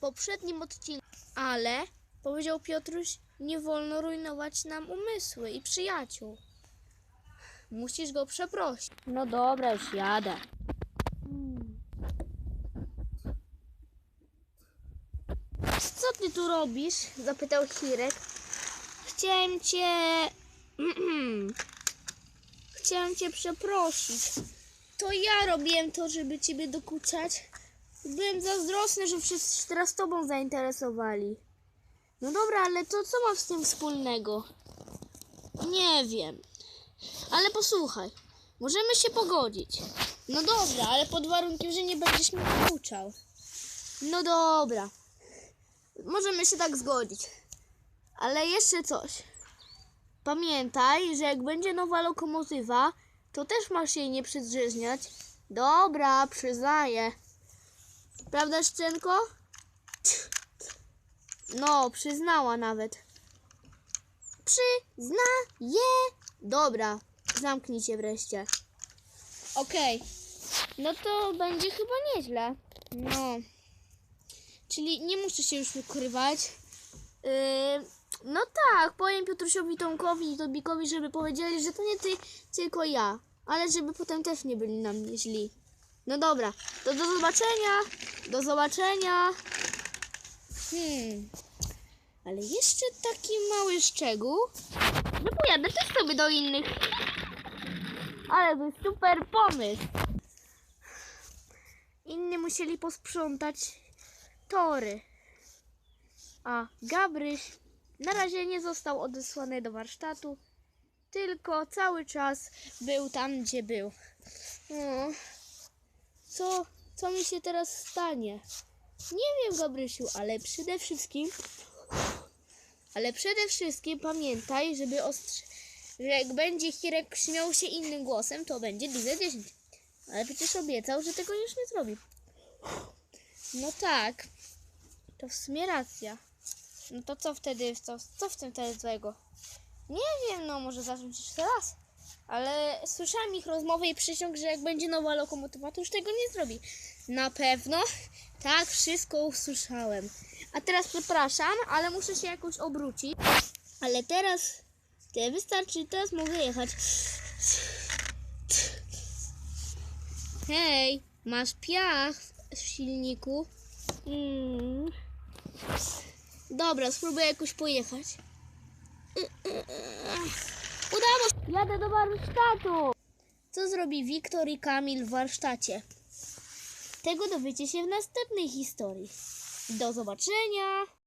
poprzednim odcinku. Ale, powiedział Piotruś, nie wolno rujnować nam umysły i przyjaciół. Musisz go przeprosić. No dobra, już jadę. Co ty tu robisz? Zapytał Hirek. Chciałem cię. Chciałem cię przeprosić. To ja robiłem to, żeby ciebie dokuczać. Byłem zazdrosny, że wszyscy się teraz tobą zainteresowali. No dobra, ale to co ma z tym wspólnego? Nie wiem. Ale posłuchaj, możemy się pogodzić. No dobra, ale pod warunkiem, że nie będziesz mnie dokuczał. No dobra. Możemy się tak zgodzić. Ale jeszcze coś. Pamiętaj, że jak będzie nowa lokomotywa, to też masz jej nie przedrzeźniać. Dobra, przyznaję. Prawda, Szczenko? No, przyznała nawet. Przyznaję. Dobra, zamknij się wreszcie. Okej. No to będzie chyba nieźle. No. Czyli nie muszę się już ukrywać. Yy, no tak, powiem Piotrusiowi Tomkowi i Tobikowi, żeby powiedzieli, że to nie ty, tylko ja. Ale żeby potem też nie byli na mnie źli. No dobra, to do zobaczenia. Do zobaczenia. Hmm. Ale jeszcze taki mały szczegół, że pojadę też sobie do innych. Ale to jest super pomysł. Inni musieli posprzątać tory. A Gabryś na razie nie został odesłany do warsztatu, tylko cały czas był tam, gdzie był. No, co, co mi się teraz stanie? Nie wiem, Gabrysiu, ale przede wszystkim, ale przede wszystkim pamiętaj, żeby że jak będzie Hirek śmiał się innym głosem, to będzie Dizel 10. Ale przecież obiecał, że tego już nie zrobi. No tak, to w sumie racja. No to co wtedy, co, co w tym wtedy złego? Nie wiem, no może zacząć jeszcze raz. Ale słyszałam ich rozmowę i przysiąg, że jak będzie nowa lokomotywa, to już tego nie zrobi. Na pewno? Tak, wszystko usłyszałem. A teraz przepraszam, ale muszę się jakoś obrócić. Ale teraz, te wystarczy, teraz mogę jechać. Hej, masz piach w silniku? Mm. Dobra, spróbuję jakoś pojechać. Udało się! Jadę do warsztatu! Co zrobi Wiktor i Kamil w warsztacie? Tego dowiecie się w następnej historii. Do zobaczenia!